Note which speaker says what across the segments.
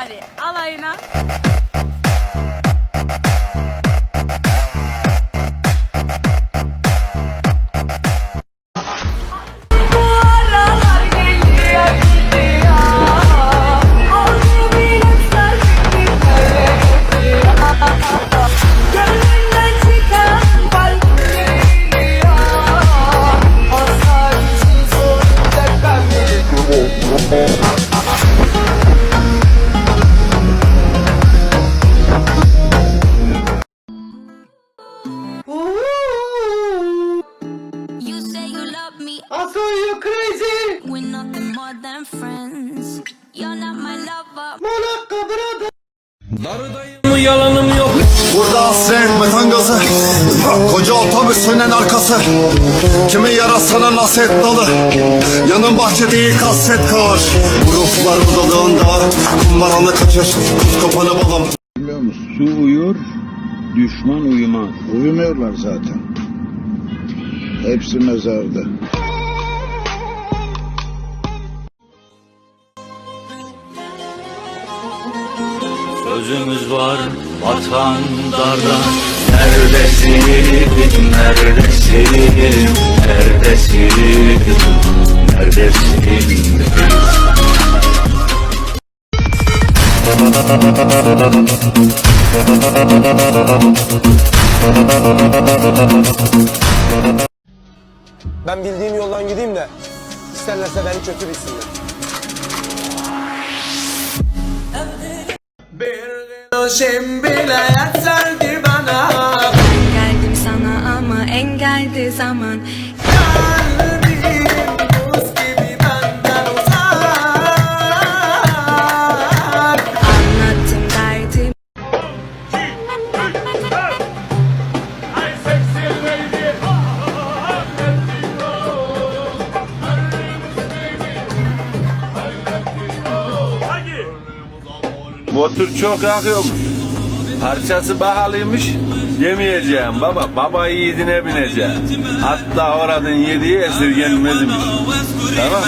Speaker 1: bari alayına.
Speaker 2: Darıdayım yalanım yok
Speaker 3: Burada hasret metan gazı Koca otobüs sönen arkası Kimi yarasana naset dalı Yanın bahçe değil kasset kar Gruplar odalığında Kumbaralı kaçış Kuz kapanı balım
Speaker 4: Biliyor musun? Su uyur, düşman uyumaz. Uyumuyorlar zaten. Hepsi mezarda.
Speaker 2: Sözümüz var vatan darda. Neredesin, neredesin, neredesin, neredesin
Speaker 5: Ben bildiğim yoldan gideyim de isterlerse beni kötü bilsinler.
Speaker 1: Bir gülüşüm bile yeterdi bana. Engeldi sana ama engeldi zaman. Kalbim
Speaker 2: Motor çok yakıyormuş Parçası pahalıymış Yemeyeceğim baba. Baba yiğidine bineceğim. Hatta oradan yediği esirgenmezmiş. Tamam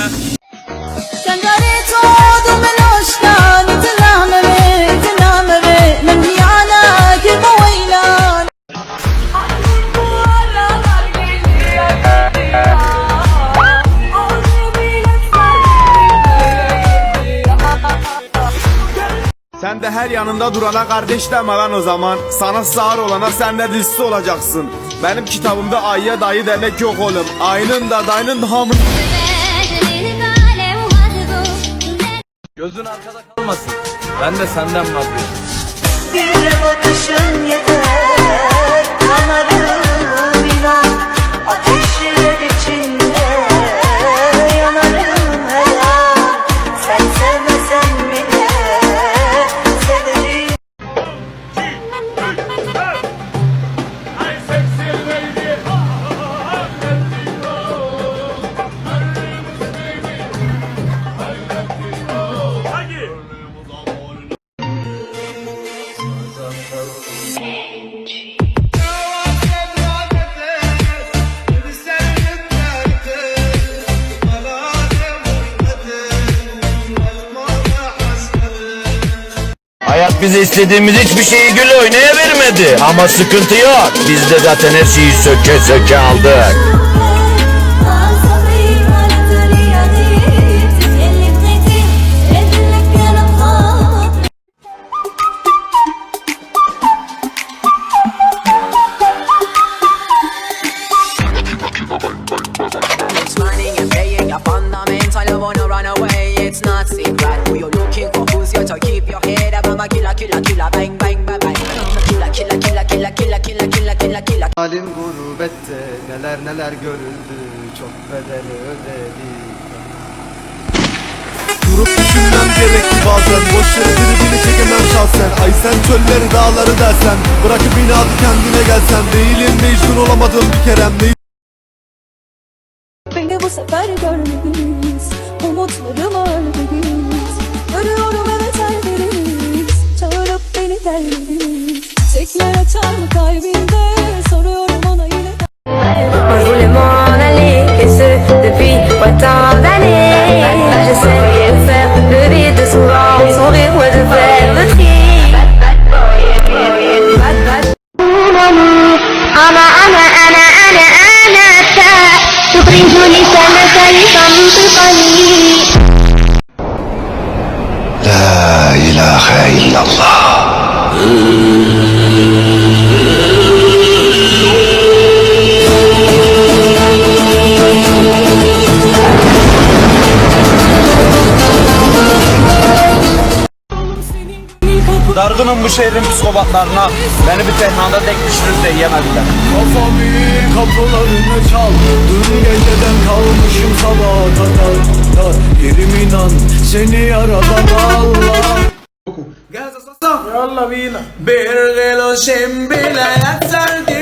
Speaker 5: Sen de her yanında durana kardeş deme lan o zaman. Sana sağır olana sen de dizisi olacaksın. Benim kitabımda ayıya dayı demek yok oğlum. Ayının da dayının da hamın.
Speaker 2: Gözün arkada kalmasın Ben de senden vazgeçtim
Speaker 6: Bir bakışın yeter Kanarım
Speaker 7: bize istediğimiz hiçbir şeyi gül oynaya vermedi. Ama sıkıntı yok. Biz de zaten her şeyi söke söke aldık.
Speaker 8: It's
Speaker 5: Halim gurbette neler neler görüldü. Çok bedeli ödedi. Durup düşünmem gerekti bazen Boş yere tribini çekemem şahsen. Ay sen çölleri dağları dersen Bırakıp inadı kendine gelsen. Değilim mecnun olamadım bir kerem Değil.
Speaker 6: Beni bu sefer görmediniz Umutlarımı öldünüz Görüyorum evet elleriniz. Çağırıp beni derlediniz Tekrar açar mı kalbinde
Speaker 9: Dargınım bu şehrin psikopatlarına. Beni bir tehnada tek düşürüp de yiyemediler.
Speaker 10: Kafamı kapılarını çal Dün geceden kalmışım sabaha kadar Yerim inan seni yaradan Allah
Speaker 9: Bir kilo şimbile yeterdi bana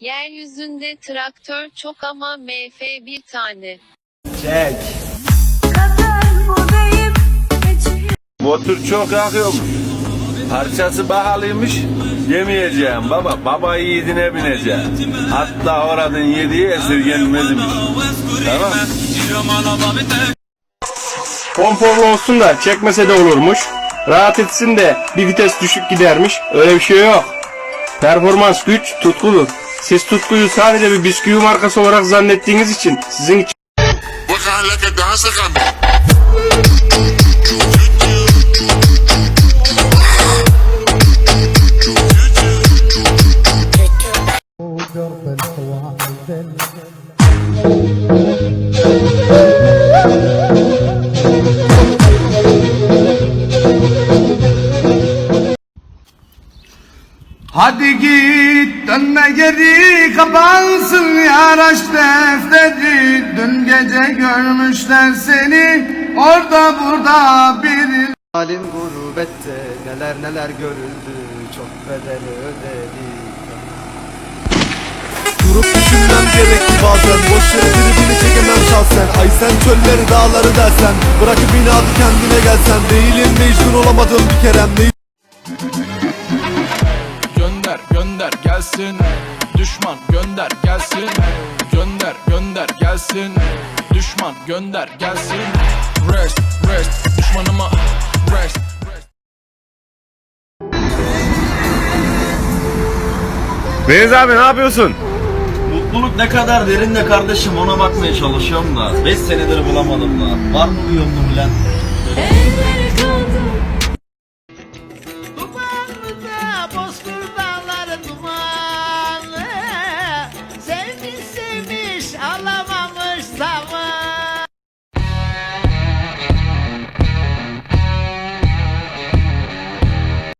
Speaker 11: Yeryüzünde traktör çok ama MF bir tane
Speaker 9: Çek. Motor çok yakıyormuş. Parçası pahalıymış. Yemeyeceğim baba. Baba yiğidine bineceğim. Hatta oradan yediği esirgenmezmiş. Tamam.
Speaker 12: Konforlu olsun da çekmese de olurmuş. Rahat etsin de bir vites düşük gidermiş. Öyle bir şey yok. Performans güç tutkudur. Siz tutkuyu sadece bir bisküvi markası olarak zannettiğiniz için sizin için
Speaker 10: Hadi git dönme geri kapansın yaraş defteri. Dün gece görmüşler seni orada burada biri Halim gurbette neler neler görüldü çok bedel ödedik Durup düşünmem gerekti bazen Boş yere tribini çekemem şahsen. Ay sen çölleri dağları dersen Bırakıp inadı kendine gelsen. Değilim mecnun olamadım bir kerem Değil
Speaker 9: Gönder gönder gelsin. Düşman gönder gelsin. Gönder gönder gelsin. Düşman gönder gelsin. Rest rest düşmanıma rest.
Speaker 12: Deniz abi ne yapıyorsun?
Speaker 13: Mutluluk ne kadar derin de kardeşim ona bakmaya çalışıyorum da 5 senedir bulamadım da Var mı bir yolunu bilen?